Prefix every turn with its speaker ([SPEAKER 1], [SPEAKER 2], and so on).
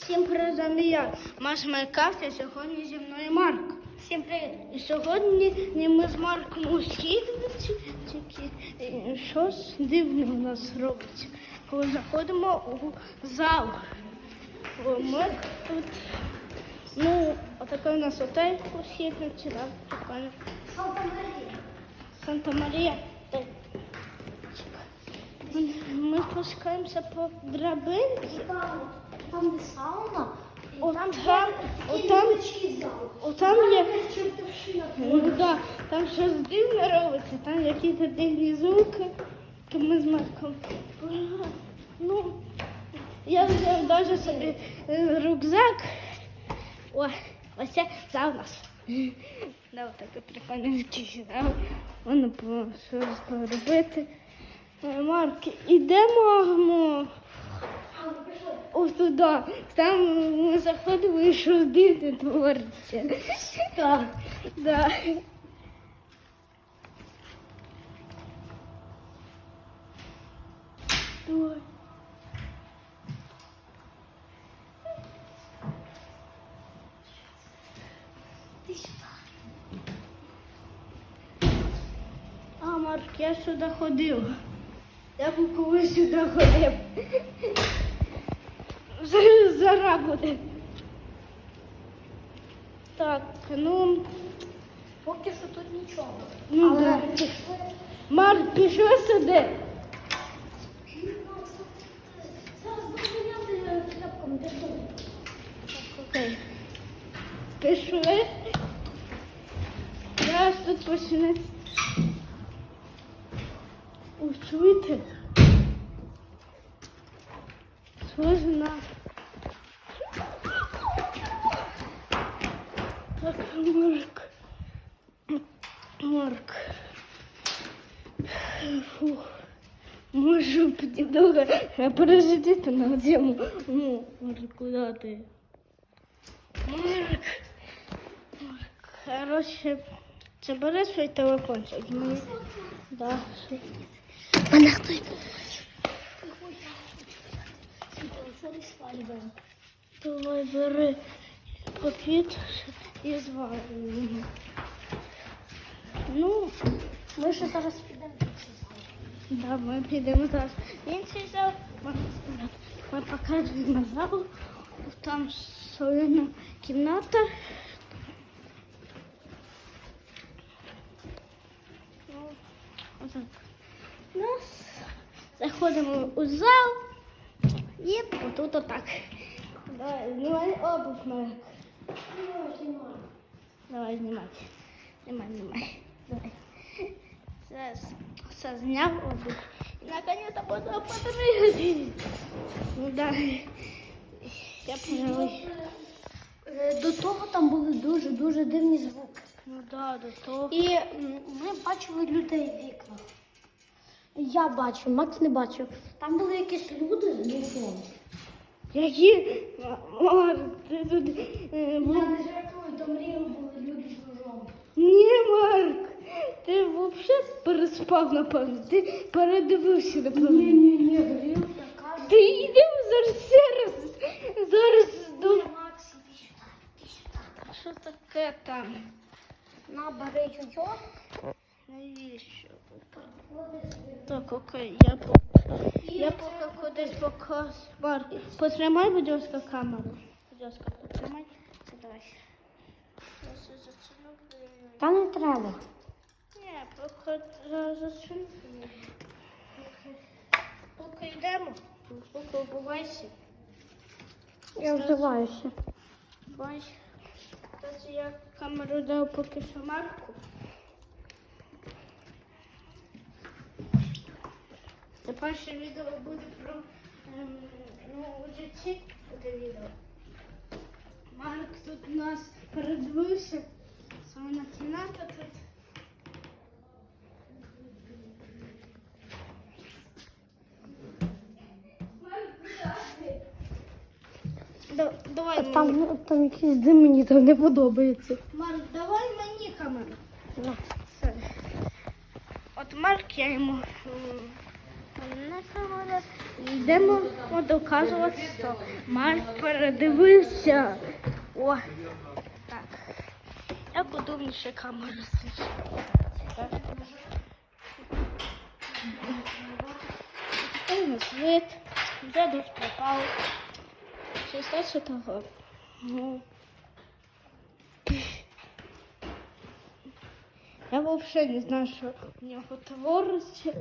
[SPEAKER 1] Всім привіт, я Маш Майкафт, і сьогодні зі мною Марк. Всім привіт. І сьогодні ми з Марком у східниці, тільки е, щось дивне у нас робиться. Коли заходимо у зал. Ми тут, ну, отакий у нас отель у східниці, да, прикольно. Санта-Марія. Так. Ми спускаємося по драбинці.
[SPEAKER 2] Там де сауна, і
[SPEAKER 1] От
[SPEAKER 2] там
[SPEAKER 1] там,
[SPEAKER 2] є
[SPEAKER 1] ну, да, там щось дивне робиться, там якісь дивні звуки, то ми з Марком. Ну, я взяв навіть собі е, рюкзак. О, ось це за у нас. Да, отаке прикольне. Воно по щось поробити. Е, Марк, ідемо. Ось туди. Там ми заходимо і щось дивне твориться. Так, да. Ой. А, Марк, я сюди ходив. Я був колись сюди ходив. Зара буде. Так, ну,
[SPEAKER 2] Поки що тут нічого.
[SPEAKER 1] ну
[SPEAKER 2] Але
[SPEAKER 1] да. Марк, пішов сюди.
[SPEAKER 2] зараз буду міняти що?
[SPEAKER 1] Окей. Пішли. Зараз тут почнеться. О, на... Так, Марк. Марк. Фух. Можу підійду, я пережити на цьому. Ну, куди ти? Марк. Марк. Короче, це бери свій телефончик. Да. Мене хтось.
[SPEAKER 2] Зараз свалюємо.
[SPEAKER 1] Давай бери папір і звалюємо. Ну,
[SPEAKER 2] Ми ще зараз підемо в інший зал.
[SPEAKER 1] да, ми підемо зараз інший зал. Ми, ми покажемо зал. Там солена кімната. Ну, отак. Нас заходимо у зал і отут отак. Давай, знімай обувь,
[SPEAKER 2] знімаю.
[SPEAKER 1] Давай, знімай. Знімай, знімай. Давай. Зараз все зняв обувь. І наконец-то буду подригати. Ну да. Я поняла.
[SPEAKER 2] Е, До того там були дуже-дуже дивні звуки.
[SPEAKER 1] Ну да, до того.
[SPEAKER 2] І ми бачили людей в вікнах. Я бачив, Макс не бачив. Там були якісь люди з вікном.
[SPEAKER 1] Які? Марк, ти тут... е.
[SPEAKER 2] Я не жартую, там ріли були люди з ножом.
[SPEAKER 1] Ні, Марк, ти взагалі переспав, напевно. Ти передивився, напевно.
[SPEAKER 2] ні, говорив, я кажу.
[SPEAKER 1] Ти йдемо зараз ще раз. Зараз до...
[SPEAKER 2] Ні, Макс, іди сюди, іди сюди.
[SPEAKER 1] Що таке там?
[SPEAKER 2] На, бери йо-йо.
[SPEAKER 1] Навіщо?
[SPEAKER 2] Ходи собі.
[SPEAKER 1] Так, окей, я поки, я поки кудись показ. Марк, потримай, будь ласка, камеру. Будь ласка, потримай. Давай. Я все.
[SPEAKER 2] Та не треба.
[SPEAKER 1] Ні, поки заціню. Поки йдемо, поки обувайся.
[SPEAKER 2] Я взиваюся.
[SPEAKER 1] Бач, кстати, я камеру дав поки що Марку. Перше відео буде про ем, ну, житті буде відео. Марк тут у нас передивився. Саме кімната тут. Да- Давай мені.
[SPEAKER 2] Там, там якісь дим мені там не подобається.
[SPEAKER 1] Марк, давай мені камеру. От Марк я йому. Йдемо доказувати, що Марк передивився. О, так. Я подумаю, що камеру нас вид. Вже дощ пропав. Щось дальше того. Ну. Я взагалі не знаю, що в нього твориться.